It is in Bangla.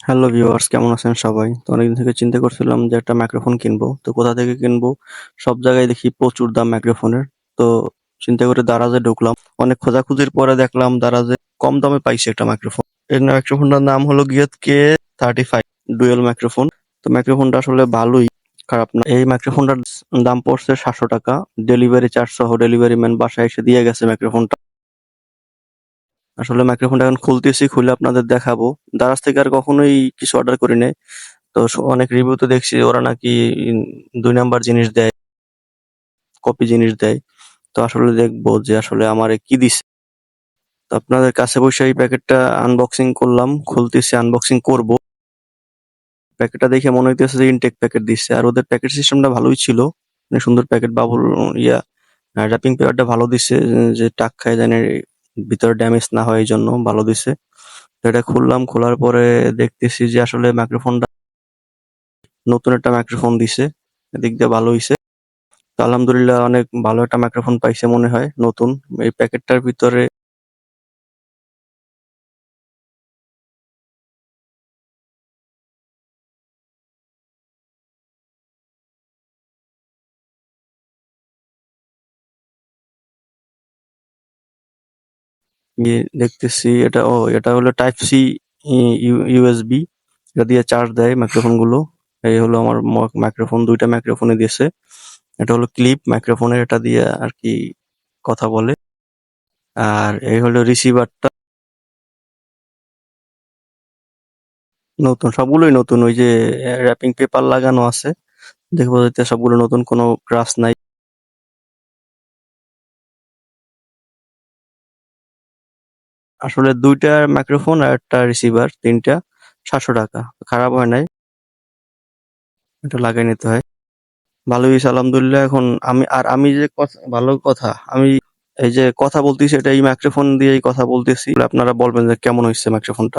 হ্যালো ভিউয়ার্স কেমন আছেন সবাই? তো অনেকদিন থেকে চিন্তা করছিলাম যে একটা মাইক্রোফোন কিনবো। তো কোথা থেকে কিনবো? সব জায়গায় দেখি প্রচুর দাম মাইক্রোফোনের। তো চিন্তা করে দারাজে ঢুকলাম। অনেক খোঁজাখুঁজির পরে দেখলাম দারাজে কম দামে পাইছি একটা মাইক্রোফোন। এই মাইক্রোফোনটার নাম হলো গিয়ে K thirty five dual microphone. তো মাইক্রোফোনটা আসলে ভালোই, খারাপ না। এই মাইক্রোফোনটার দাম পড়ছে সাতশো টাকা। ডেলিভারি চার্জ সহ ডেলিভারি ম্যান বাসায় এসে দিয়ে গেছে মাইক্রোফোনটা। আসলে মাইক্রোফোনটা এখন খুলতেছি, খুলে আপনাদের দেখাবো। দারাজ থেকে আর কখনোই কিছু অর্ডার করি নাই। তো অনেক রিভিউ রিভিউতে দেখছি, ওরা নাকি দুই নাম্বার জিনিস দেয় কপি জিনিস দেয়। তো আসলে দেখব যে আসলে আমারে কি দিছে। তো আপনাদের কাছে বসে এই প্যাকেটটা আনবক্সিং করলাম, খুলতেছি আনবক্সিং করব। প্যাকেটটা দেখে মনে হইতেছে যে ইনটেক প্যাকেট দিচ্ছে আর ওদের প্যাকেট সিস্টেমটা ভালোই ছিল। সুন্দর প্যাকেট বাবুল, ইয়া র্যাপিং পেপারটা ভালো দিছে, যে টাক খায়, জানে ভিতরে ড্যামেজ না হয় এই জন্য ভালো দিছে। তো এটা খুললাম, খোলার পরে দেখতেছি যে আসলে মাইক্রোফোনটা নতুন একটা মাইক্রোফোন দিছে, এদিক দিয়ে ভালো হইছে। তো আলহামদুলিল্লাহ অনেক ভালো একটা মাইক্রোফোন পাইছে মনে হয়, নতুন। এই প্যাকেটটার ভিতরে ইয়ে দেখতেছি, এটা, ও, এটা হলো টাইপ সি ইউএসবি এটা দিয়ে চার্জ দেয় মাইক্রোফোনগুলো। এই হলো আমার মাইক্রোফোন দুইটা মাইক্রোফোনে দিয়েছে। এটা হলো ক্লিপ মাইক্রোফোনের এটা দিয়ে আর কি কথা বলে। আর এই হলো রিসিভারটা নতুন, সবগুলোই নতুন, ওই যে র্যাপিং পেপার লাগানো আছে। দেখব সবগুলো নতুন, কোনো ক্রাশ নাই। আসলে দুইটা মাইক্রোফোন আর একটা রিসিভার তিনটা, সাতশো টাকা। খারাপ হয় নাই। এটা লাগিয়ে নিতে হয়। ভালোই হয়েছে, আলহামদুলিল্লাহ। এখন আমি, আর আমি যে কথা, ভালো কথা, আমি এই যে কথা বলতেছি, এটা এই মাইক্রোফোন দিয়েই কথা বলতেছি। আপনারা বলবেন যে কেমন হয়েছে মাইক্রোফোনটা